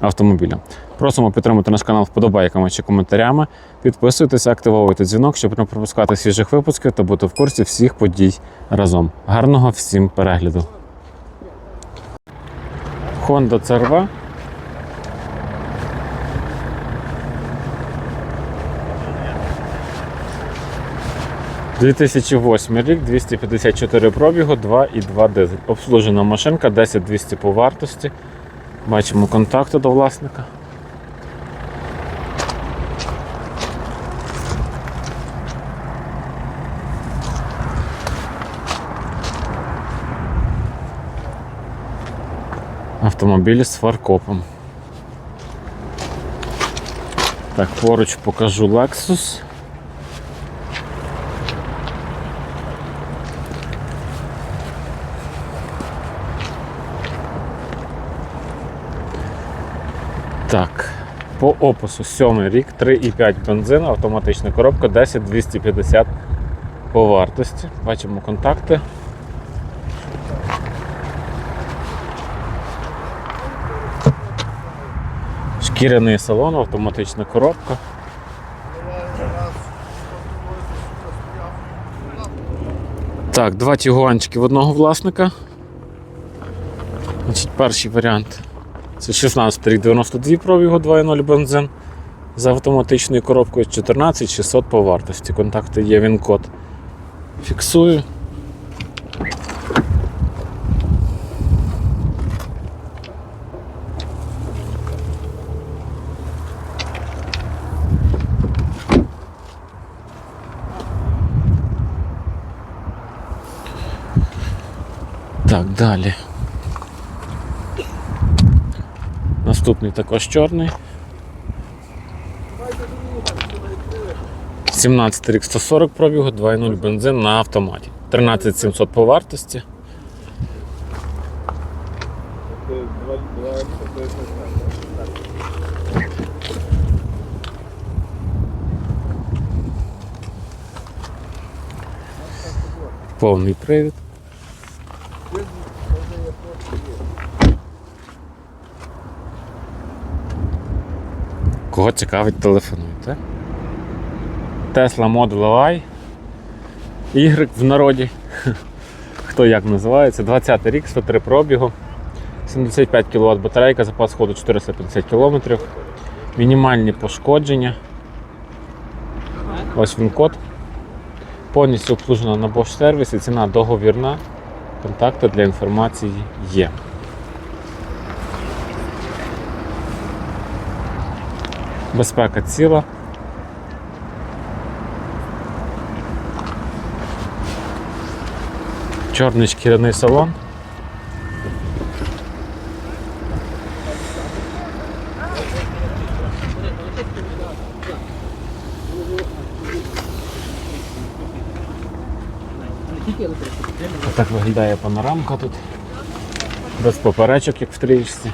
автомобіля. Просимо підтримати наш канал вподобайками чи коментарями. Підписуйтесь, активовуйте дзвінок, щоб не пропускати свіжих випусків та бути в курсі всіх подій разом. Гарного всім перегляду! Honda CRV 2008 рік, 254 пробігу, 2,2 дизель. Обслужена машинка, 10200 по вартості. Бачимо контакти до власника. Автомобіль з фаркопом. Так, поруч покажу Lexus. Так, по опису 7 рік, 3,5 бензин, автоматична коробка, 10250 по вартості. Бачимо контакти. Шкіряний салон, автоматична коробка. Так, два тігуанчики в одного власника. Значить, перший варіант. Це 16 рік 92 пробігу 2.0 бензин з автоматичною коробкою 14600 по вартості. Контакти є, він код. Фіксую. Так, далі. Наступний також чорний. 17 рік 140 пробігу, 2.0 бензин на автоматі. 13700 по вартості. Повний привід. Кого цікавить, телефонуйте. Tesla Model Y. Y в народі. Хто як називається? 20 рік, 103 пробігу. 75 кВт батарейка, запас ходу 450 км. Мінімальні пошкодження. Ось він код. Повністю обслужена на Bosch сервісі, ціна договірна. Контакти для інформації є. Безпека ціла. Чорний шкіряний салон. Так виглядає панорамка тут. Без поперечок, як в трієчці.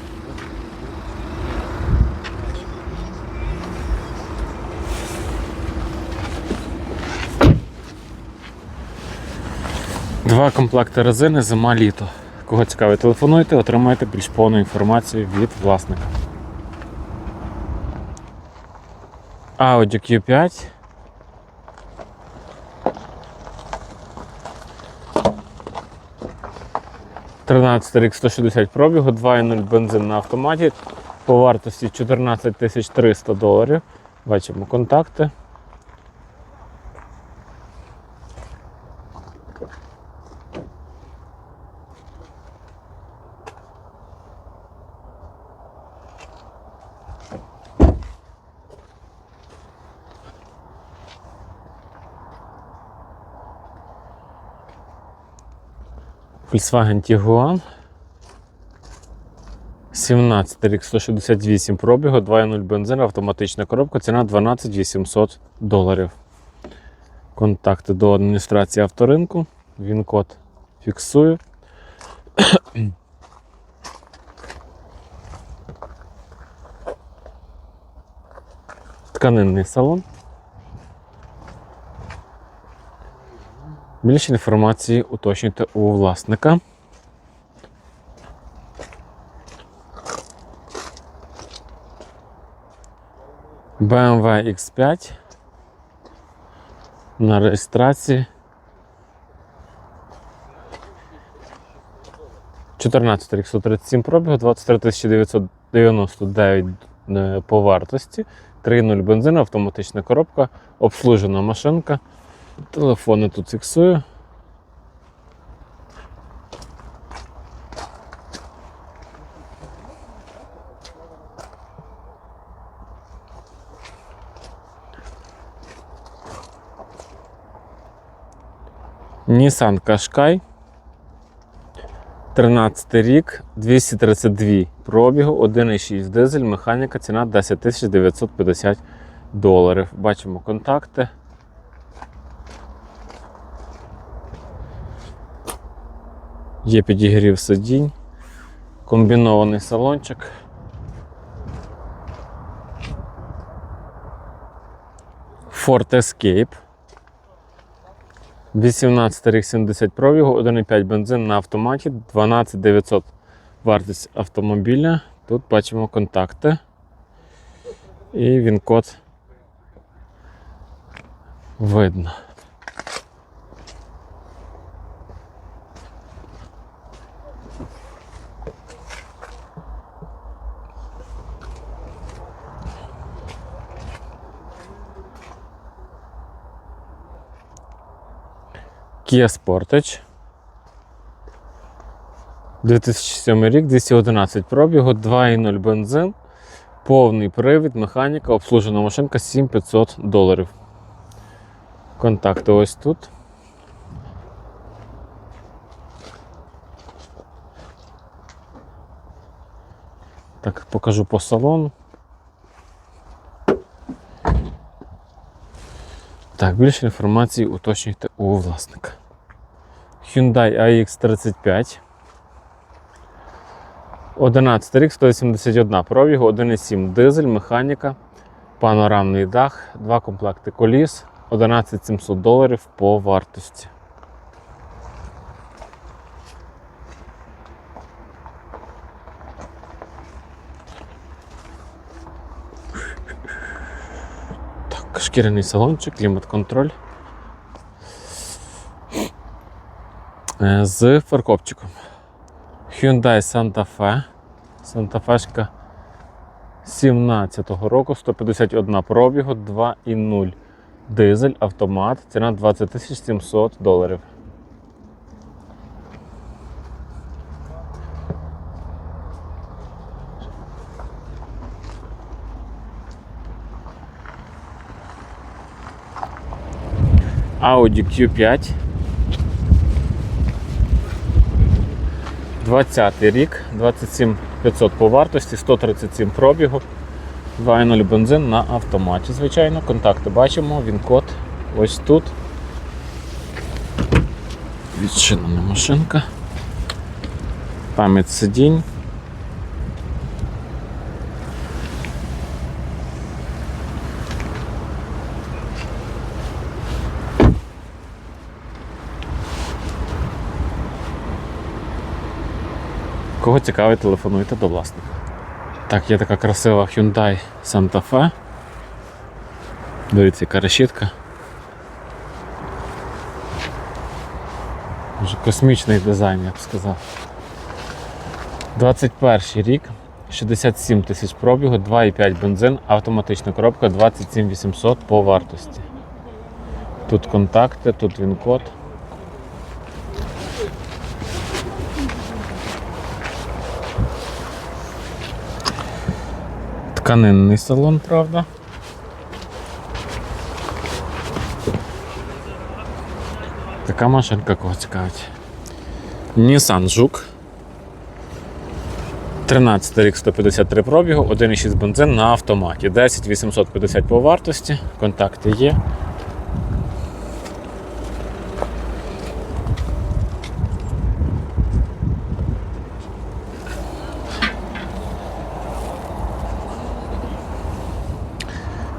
Два комплекти резини, зима літо. Кого цікавить, телефонуйте, отримаєте більш повну інформацію від власника. Audi Q5. Тринадцятий рік 160 пробігу, 2.0 бензин на автоматі по вартості 14 300 доларів. Бачимо контакти. Volkswagen Tiguan. 17 рік 168 пробігу, 2.0 бензин, автоматична коробка, ціна 12 800 доларів. Контакти до адміністрації авторинку. Він код фіксую. Тканинний салон. Більше інформації уточнюйте у власника. BMW X5 на реєстрації. 14 рік 137 пробігу, 23 999 е, по вартості, 3.0 бензин, автоматична коробка, обслужена машинка. Телефони тут фіксую. Nissan Qashqai. 13 рік, 232 пробігу, 1,6 дизель, механіка, ціна 10 950 доларів. Бачимо контакти. Є підігрів сидінь, комбінований салончик. Ford Escape. 18 рік 70 пробігу, 1,5 бензин на автоматі, 12 900 вартість автомобіля. Тут бачимо контакти. І він код видно. Kia Sportage. 2007 рік, 211 пробігу, 2,0 бензин, повний привід, механіка, обслужена машинка 7500 доларів. Контакти ось тут. Так, покажу по салону. Так, більше інформації уточнюйте у власника. Hyundai AX35. 11 рік, 181 пробігу, 1,7 дизель, механіка, панорамний дах, два комплекти коліс, 11 700 доларів по вартості. Так, шкіряний салончик, клімат-контроль. З фаркопчиком. Hyundai Santa Fe. Santa Fe 17-го року, 151 пробігу, 2,0 дизель, автомат, ціна 20 700 доларів. Audi Q5. 20 рік, 27 500 по вартості, 137 пробігу, 2.0 бензин на автоматі. Звичайно, контакти бачимо, він код ось тут. Відчинена машинка. Пам'ять сидінь. Кого цікавить, телефонуйте до власника. Так, є така красива Hyundai Santa Fe. Дивіться, яка решітка. Дуже космічний дизайн, я б сказав. 21 рік, 67 тисяч пробігу, 2,5 бензин, автоматична коробка 27 800 по вартості. Тут контакти, тут він код. Тканинний салон, правда. Така машинка кого цікавить. Nissan Жук. 13 рік 153 пробігу, 1,6 бензин на автоматі. 10 850 по вартості. Контакти є.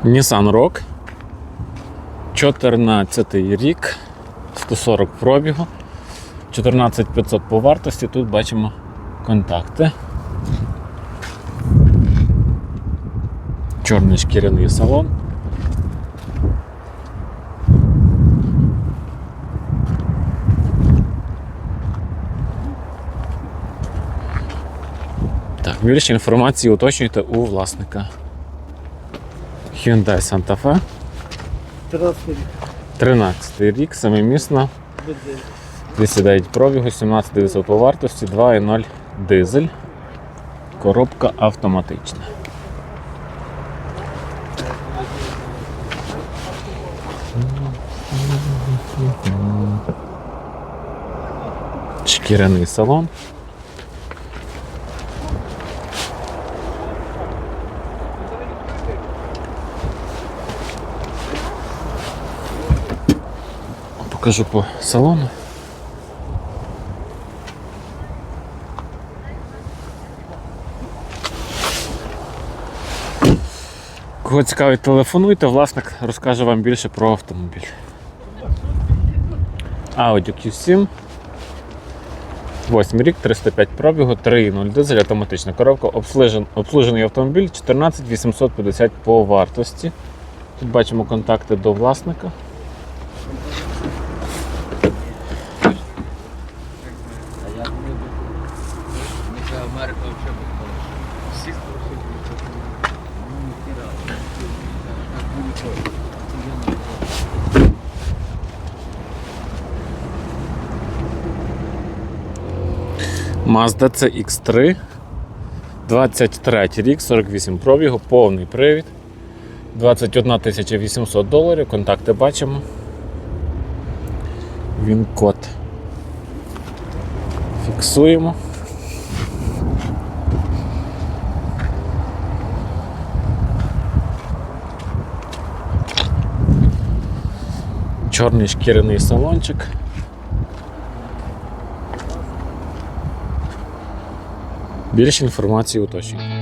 Nissan Rock. 14 рік, 140 пробігу, 14500 по вартості. Тут бачимо контакти. Чорний шкіряний салон. Так, більше інформації уточнюйте у власника. Hyundai Santa Fe. 13 рік. 13 рік, семимісна, 209 пробігу, 17 900 по вартості, 2,0 дизель. Коробка автоматична. Шкіряний салон. Покажу по салону. Кого цікавить, телефонуйте, власник розкаже вам більше про автомобіль. Audi Q7. 8 рік, 305 пробігу, 3.0 дизель, автоматична коробка, обслужен, обслужений автомобіль 14 850 по вартості. Тут бачимо контакти до власника. Mazda CX3. 23 рік, 48 пробігу, повний привід. 21 800 доларів. Контакти бачимо. Він код. Фіксуємо. Чорний шкіряний салончик. Більше інформації уточнюйте.